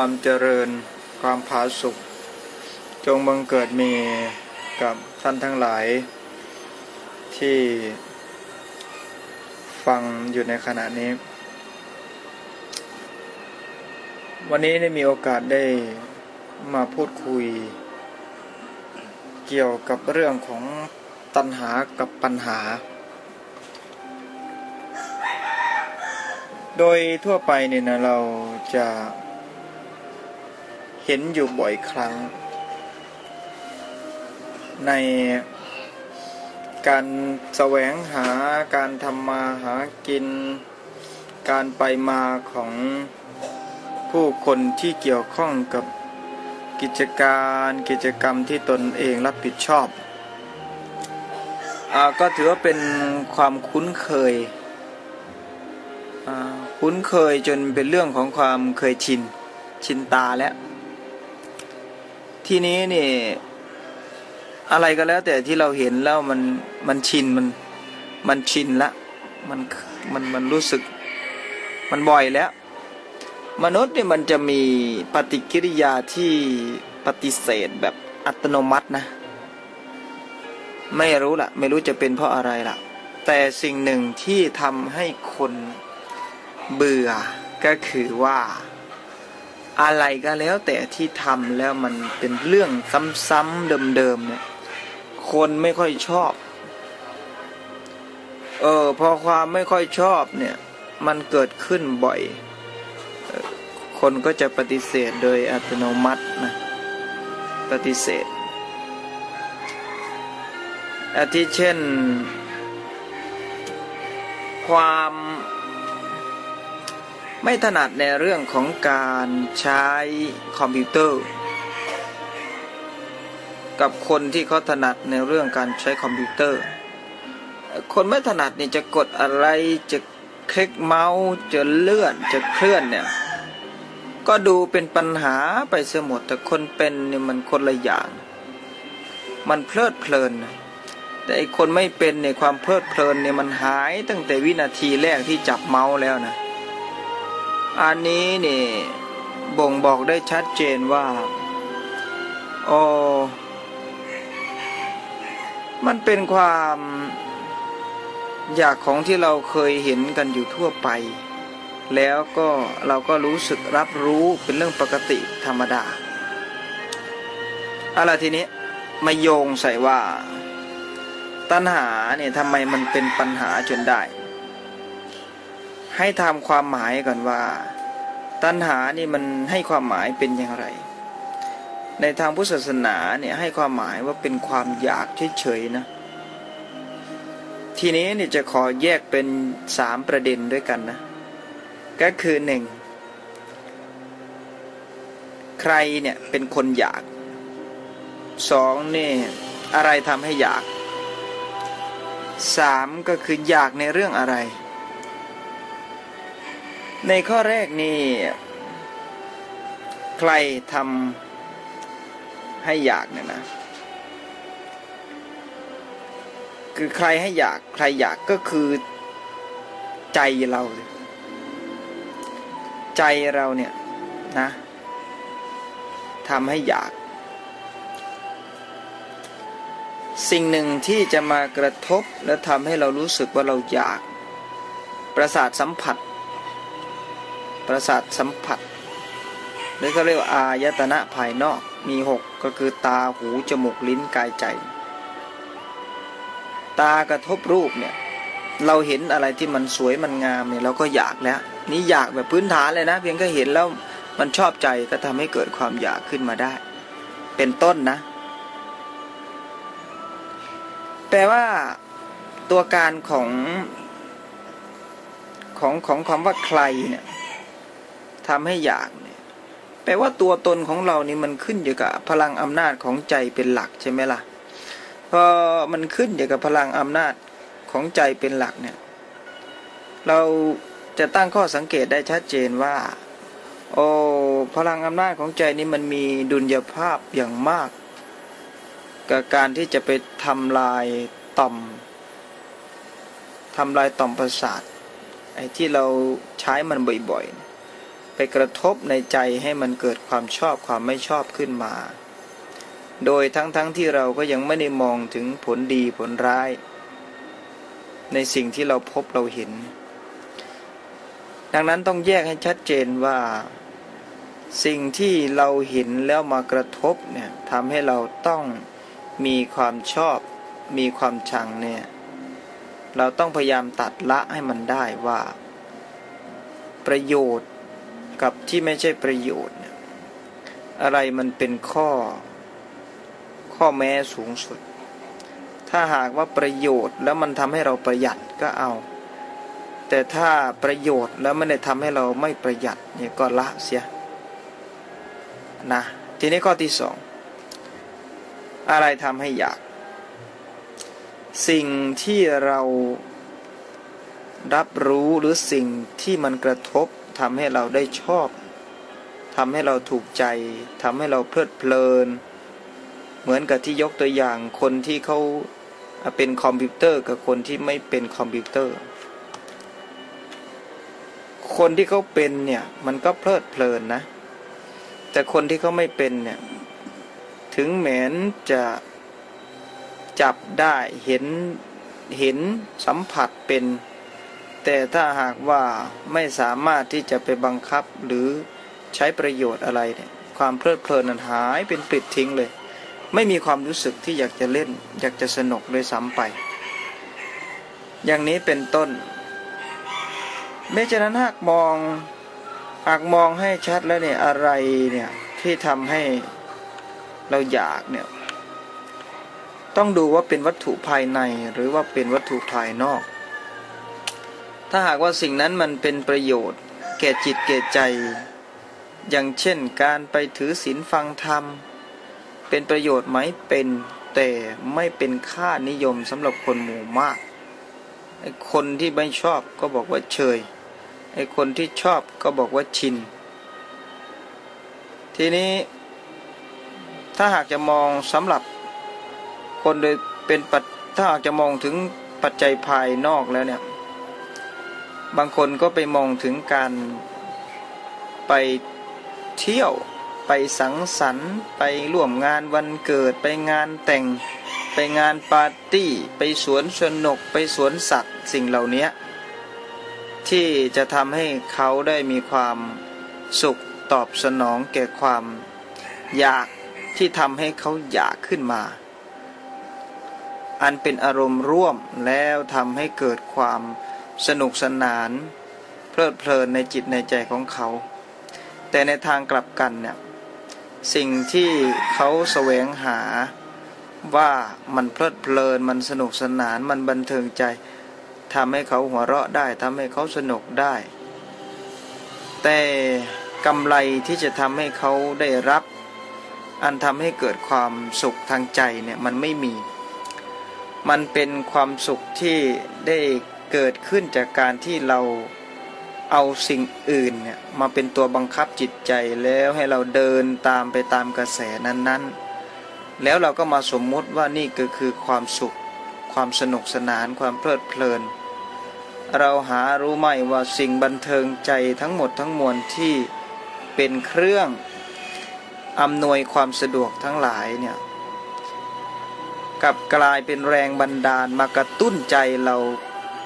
ความเจริญความผาสุกจงบังเกิดมีกับท่านทั้งหลาย ที่ฟังอยู่ในขณะนี้ วันนี้ได้มีโอกาสได้มาพูดคุย เกี่ยวกับเรื่องของตัณหากับปัญหา โดยทั่วไปเนี่ยนะเราจะ เห็นอยู่บ่อยครั้ง ในการแสวงหาการทำมาหากิน การไปมาของผู้คนที่เกี่ยวข้องกับกิจการกิจกรรมที่ตนเองรับผิดชอบอก็ถือว่าเป็นความคุ้นเคย คุ้นเคยจนเป็นเรื่องของความเคยชิน ชินตาแล้ว ทีนี้นี่ อะไรก็แล้ว แต่ที่เราเห็นแล้วมันมันชินมันมันชินละมันมันมันรู้สึกมันบ่อยแล้ว มนุษย์เนี่ยมันจะมีปฏิกิริยาที่ปฏิเสธแบบอัตโนมัตินะ ไม่รู้ละไม่รู้จะเป็นเพราะอะไรล่ะแต่สิ่งหนึ่งที่ทำให้คนเบื่อก็คือว่า อะไรก็แล้วแต่ที่ทำแล้วมันเป็นเรื่องซ้ำๆเดิมๆเนี่ย คนไม่ค่อยชอบ เออพอความไม่ค่อยชอบเนี่ย มันเกิดขึ้นบ่อย คนก็จะปฏิเสธโดยอัตโนมัตินะ ปฏิเสธอาทิเช่น ความ ไม่ถนัดในเรื่องของการใช้คอมพิวเตอร์ กับคนที่เขาถนัดในเรื่องการใช้คอมพิวเตอร์ คนไม่ถนัดนี่จะกดอะไรจะคลิกเมาส์จะเลื่อนจะเคลื่อนเนี่ยก็ดูเป็นปัญหาไปเสียหมดแต่คนเป็นเนี่ยมันคนละอย่าง มันเพลิดเพลิน แต่ไอคนไม่เป็นในความเพลิดเพลินเนี่ยมันหายตั้งแต่วินาทีแรกที่จับเมาส์แล้วนะ อันนี้นี่บ่งบอกได้ชัดเจนว่าโอ้มันเป็นความอยากของที่เราเคยเห็นกันอยู่ทั่วไป แล้วก็เราก็รู้สึกรับรู้เป็นเรื่องปกติธรรมดาอะไรทีนี้มาโยงใส่ว่า ตัณหาเนี่ยทำไมมันเป็นปัญหาจนได้ ให้ทำความหมายก่อนว่า ตัณหานี่มันให้ความหมายเป็นอย่างไร ในทางพุทธศาสนาเนี่ยให้ความหมายว่าเป็นความอยากเฉยๆนะ ทีนี้เนี่ยจะขอแยกเป็นสามประเด็นด้วยกันนะ ก็คือหนึ่งใครเนี่ยเป็นคนอยากสองนี่อะไรทำให้อยากสามก็คืออยากในเรื่องอะไร ในข้อแรกนี่ใครทำให้อยากเนี่ยนะ คือใครให้อยากใครอยากก็คือใจเรา ใจเราเนี่ยนะทำให้อยาก สิ่งหนึ่งที่จะมากระทบและทำให้เรารู้สึกว่าเราอยาก ประสาทสัมผัส ประสาทสัมผัสหรือเขาเรียกว่าอายตนะภายนอกมีหกก็คือตาหูจมูกลิ้นกายใจ ตากระทบรูปเนี่ยเราเห็นอะไรที่มันสวยมันงามเนี่ยเราก็อยากแล้ว นี่อยากแบบพื้นฐานเลยนะ เพียงแค่เห็นแล้วมันชอบใจก็ทำให้เกิดความอยากขึ้นมาได้ เป็นต้นนะ แปลว่าตัวการของของของความว่าใครเนี่ย ทำให้อยากแปลว่าตัวตนของเรานี่มันขึ้นอยู่กับพลังอำนาจของใจเป็นหลักใช่ไหมล่ะพอมันขึ้นอยู่กับพลังอำนาจของใจเป็นหลักเนี่ย เราจะตั้งข้อสังเกตได้ชัดเจนว่า โอ้พลังอำนาจของใจนี้มันมีดุลยภาพอย่างมาก กับการที่จะไปทำลายต่อมทำลายต่อมประสาทไอ้ที่เราใช้มันบ่อยๆ ไปกระทบในใจให้มันเกิดความชอบความไม่ชอบขึ้นมา โดยทั้งๆทที่เราก็ยังไม่ได้มองถึงผลดีผลร้าย ในสิ่งที่เราพบเราเห็น ดังนั้นต้องแยกให้ชัดเจนว่า สิ่งที่เราเห็นแล้วมากระทบเนี่ยทำให้เราต้องมีความชอบมีความชังเนี่ยเราต้องพยายามตัดละให้มันได้ว่า ประโยชน์ กับที่ไม่ใช่ประโยชน์เนี่ยอะไรมันเป็นข้อ ข้อแม้สูงสุด ถ้าหากว่าประโยชน์แล้วมันทำให้เราประหยัดก็เอา แต่ถ้าประโยชน์แล้วไม่ได้ทำให้เราไม่ประหยัดเนี่ยก็ละเสียนะทีนี้ข้อที่สองอะไรทำให้อยาก สิ่งที่เรารับรู้หรือสิ่งที่มันกระทบ ทำให้เราได้ชอบทำให้เราถูกใจทำให้เราเพลิดเพลิน เหมือนกับที่ยกตัวอย่างคนที่เขาเป็นคอมพิวเตอร์กับคนที่ไม่เป็นคอมพิวเตอร์ คนที่เขาเป็นเนี่ยมันก็เพลิดเพลินนะ แต่คนที่เขาไม่เป็นเนี่ยถึงแม้นจะจับได้เห็นเห็นสัมผัสเป็น แต่ถ้าหากว่าไม่สามารถที่จะไปบังคับหรือใช้ประโยชน์อะไรเนี่ยความเพลิดเพลินนั้นหายเป็นปลิดทิ้งเลย ไม่มีความรู้สึกที่อยากจะเล่น อยากจะสนุกเลยซ้ำไป อย่างนี้เป็นต้นแม้ฉะนั้นหากมองหากมองให้ชัดแล้วเนี่ยอะไรเนี่ยที่ทำให้เราอยากเนี่ยต้องดูว่าเป็นวัตถุภายในหรือว่าเป็นวัตถุภายนอก ถ้าหากว่าสิ่งนั้นมันเป็นประโยชน์ แก่จิตแก่ใจ อย่างเช่นการไปถือศีลฟังธรรม เป็นประโยชน์ไหมเป็นแต่ไม่เป็นค่านิยมสำหรับคนหมู่มากไอ้คนที่ไม่ชอบก็บอกว่าเชยไอ้คนที่ชอบก็บอกว่าชิน ทีนี้ถ้าหากจะมองสำหรับคนโดยเป็นปัจถ้าหากจะมองถึงปัจจัยภายนอกแล้วเนี่ย บางคนก็ไปมองถึงการไปเที่ยวไปสังสรรค์ไปร่วมงานวันเกิดไปงานแต่งไปงานปาร์ตี้ไปสวนสนุกไปสวนสัตว์สิ่งเหล่านี้ที่จะทำให้เขาได้มีความสุขตอบสนองแก่ความอยากที่ทำให้เขาอยากขึ้นมา อันเป็นอารมณ์ร่วมแล้วทำให้เกิดความ สนุกสนาน เพลิดเพลินในจิตในใจของเขา แต่ในทางกลับกันเนี่ยสิ่งที่เขาแสวงหาว่ามันเพลิดเพลินมันสนุกสนานมันบันเทิงใจทำให้เขาหัวเราะได้ทำให้เขาสนุกได้ แต่กำไรที่จะทำให้เขาได้รับ อันทำให้เกิดความสุขทางใจเนี่ยมันไม่มี มันเป็นความสุขที่ได้ เกิดขึ้นจากการที่เราเอาสิ่งอื่นเนี่ยมาเป็นตัวบังคับจิตใจแล้วให้เราเดินตามไปตามกระแสนั้นๆ แล้วเราก็มาสมมุติว่านี่ก็คือความสุข ความสนุกสนานความเพลิดเพลิน เราหารู้ไหมว่าสิ่งบันเทิงใจทั้งหมดทั้งมวลที่เป็นเครื่องอำนวยความสะดวกทั้งหลายเนี่ยกับกลายเป็นแรงบันดาลมากระตุ้นใจเรา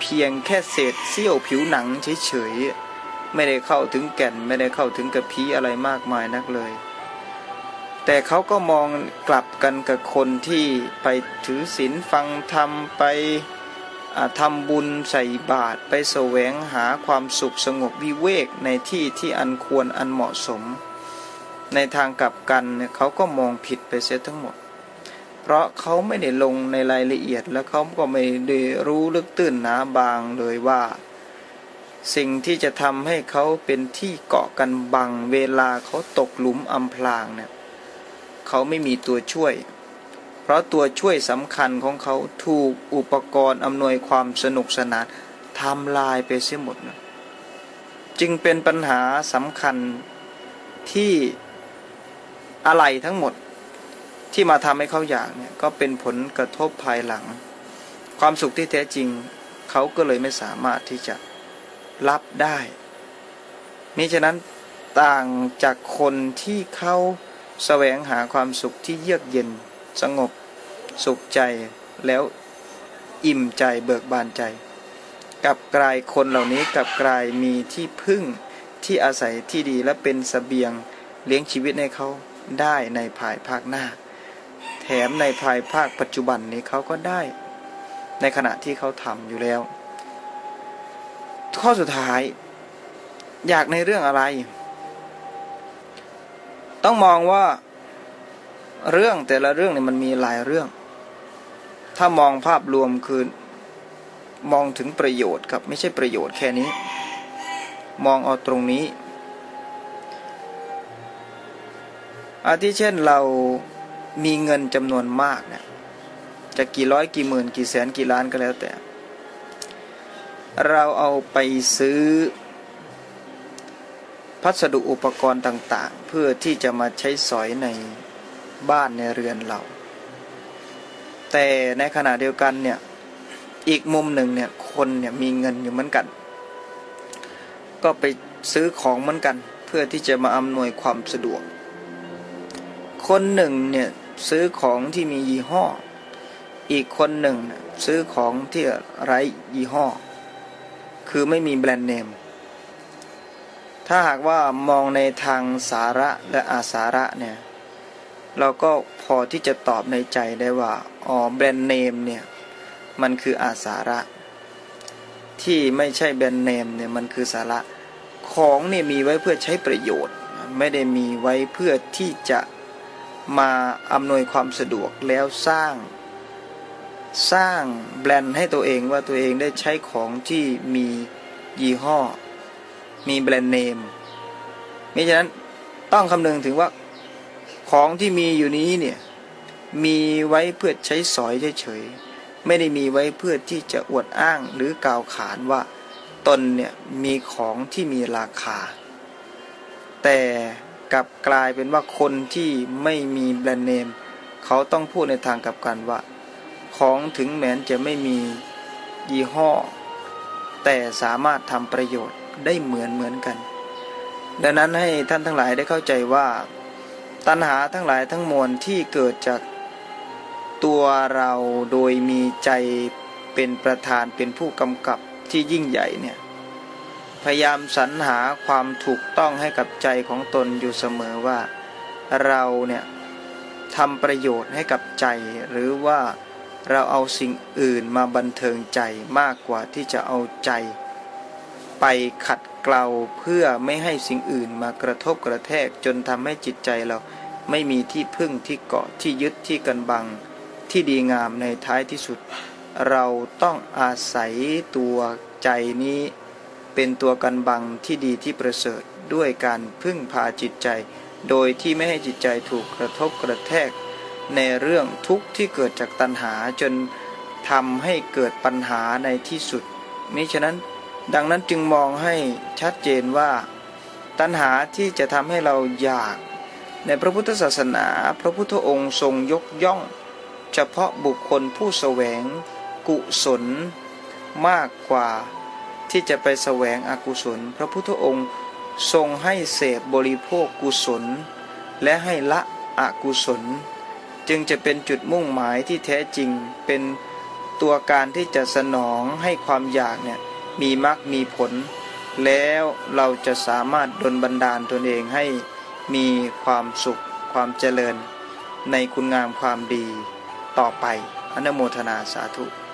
เพียงแค่เศษเสี้ยวผิวหนังเฉยๆไม่ได้เข้าถึงแก่นไม่ได้เข้าถึงกระพี้อะไรมากมายนักเลย แต่เขาก็มองกลับกันกับคนที่ไปถือศีลฟังธรรมไปทำบุญใส่บาตรไปแสวงหาความสุขสงบวิเวกในที่ที่อันควรอันเหมาะสม ในทางกลับกันเขาก็มองผิดไปเสียทั้งหมด เพราะเขาไม่ได้ลงในรายละเอียด และเขาก็ไม่ได้รู้ลึกตื้นหนาบางเลยว่า สิ่งที่จะทำให้เขาเป็นที่เกาะกันบังเวลาเขาตกหลุมอำพรางเนี่ยเขาไม่มีตัวช่วย เพราะตัวช่วยสำคัญของเขาถูกอุปกรณ์อำนวยความสนุกสนานทำลายไปเสียหมดนะจึงเป็นปัญหาสำคัญที่อะไรทั้งหมด ที่มาทำให้เขาอยากเนี่ยก็เป็นผลกระทบภายหลัง ความสุขที่แท้จริงเขาก็เลยไม่สามารถที่จะรับได้มิฉะนั้นต่างจากคนที่เขาแสวงหาความสุขที่เยือกเย็นสงบ สุขใจแล้วอิ่มใจเบิกบานใจ กับกลายคนเหล่านี้กับกลายมีที่พึ่งที่อาศัยที่ดีและเป็นสเสบียงเลี้ยงชีวิตให้เขาได้ในภายภาคหน้า แถมในภายภาคปัจจุบันนี้เขาก็ได้ในขณะที่เขาทำอยู่แล้ว ข้อสุดท้าย อยากในเรื่องอะไร ต้องมองว่าเรื่องแต่ละเรื่องเนี่ยมันมีหลายเรื่อง ถ้ามองภาพรวมคือมองถึงประโยชน์ครับไม่ใช่ประโยชน์แค่นี้ มองเอาตรงนี้อาทิเช่นเรา มีเงินจำนวนมากเนี่ยจะกี่ร้อยกี่หมื่นกี่แสนกี่ล้านก็แล้วแต่ เราเอาไปซื้อพัสดุอุปกรณ์ต่างๆ เพื่อที่จะมาใช้สอยในบ้านในเรือนเรา แต่ในขณะเดียวกันเนี่ยอีกมุมหนึ่งเนี่ยคนเนี่ยมีเงินอยู่เหมือนกัน ก็ไปซื้อของเหมือนกัน เพื่อที่จะมาอำนวยความสะดวก คนหนึ่งเนี่ย ซื้อของที่มียี่ห้อ อีกคนหนึ่งซื้อของที่ไร้ยี่ห้อ คือไม่มีแบรนด์เนม ถ้าหากว่ามองในทางสาระและอาสาระเนี่ยเราก็พอที่จะตอบในใจได้ว่าอ๋อแบรนด์เนมเนี่ยมันคืออาสาระ ที่ไม่ใช่แบรนด์เนมเนี่ยมันคือสาระของเนี่ยมีไว้เพื่อใช้ประโยชน์ ไม่ได้มีไว้เพื่อที่จะ มาอำนวยความสะดวกแล้วสร้าง สร้างแบรนด์ให้ตัวเองว่าตัวเองได้ใช้ของที่มียี่ห้อ มีแบรนด์เนมมิฉะนั้นต้องคำนึงถึงว่าของที่มีอยู่นี้เนี่ยมีไว้เพื่อใช้สอยเฉยๆไม่ได้มีไว้เพื่อที่จะอวดอ้างหรือกล่าวขานว่าตนเนี่ยมีของที่มีราคา แต่ กลับกลายเป็นว่าคนที่ไม่มีแบรนด์เนม เขาต้องพูดในทางกลับกันว่า ของถึงแม้นจะไม่มียี่ห้อ แต่สามารถทำประโยชน์ได้เหมือนเหมือนกัน ดังนั้นให้ท่านทั้งหลายได้เข้าใจว่า ตัณหาทั้งหลายทั้งมวลที่เกิดจากตัวเราโดยมีใจเป็นประธานเป็นผู้กำกับที่ยิ่งใหญ่เนี่ย พยายามสรรหาความถูกต้องให้กับใจของตนอยู่เสมอว่า เราเนี่ยทำประโยชน์ให้กับใจ หรือว่าเราเอาสิ่งอื่นมาบันเทิงใจมากกว่าที่จะเอาใจ ไปขัดเกลาเพื่อไม่ให้สิ่งอื่นมากระทบกระแทกจนทำให้จิตใจเราไม่มีที่พึ่งที่เกาะที่ยึดที่กันบัง ที่ดีงามในท้ายที่สุด เราต้องอาศัยตัวใจนี้ เป็นตัวกันบังที่ดีที่ประเสริฐด้วยการพึ่งพาจิตใจ โดยที่ไม่ให้จิตใจถูกกระทบกระแทก ในเรื่องทุกข์ที่เกิดจากตัณหาจนทำให้เกิดปัญหาในที่สุดมิฉะนั้นดังนั้นจึงมองให้ชัดเจนว่า ตัณหาที่จะทำให้เราอยาก ในพระพุทธศาสนา พระพุทธองค์ทรงยกย่อง เฉพาะบุคคลผู้แสวง กุศล มากกว่า ที่จะไปแสวงอกุศล พระพุทธองค์ทรงให้เสพบริโภคกุศล และให้ละอกุศล จึงจะเป็นจุดมุ่งหมายที่แท้จริงเป็นตัวการที่จะสนองให้ความอยากเนี่ยมีมรรคมีผล แล้วเราจะสามารถดลบันดาลตนเองให้มีความสุขความเจริญ ในคุณงามความดีต่อไป อนโมทนาสาธุ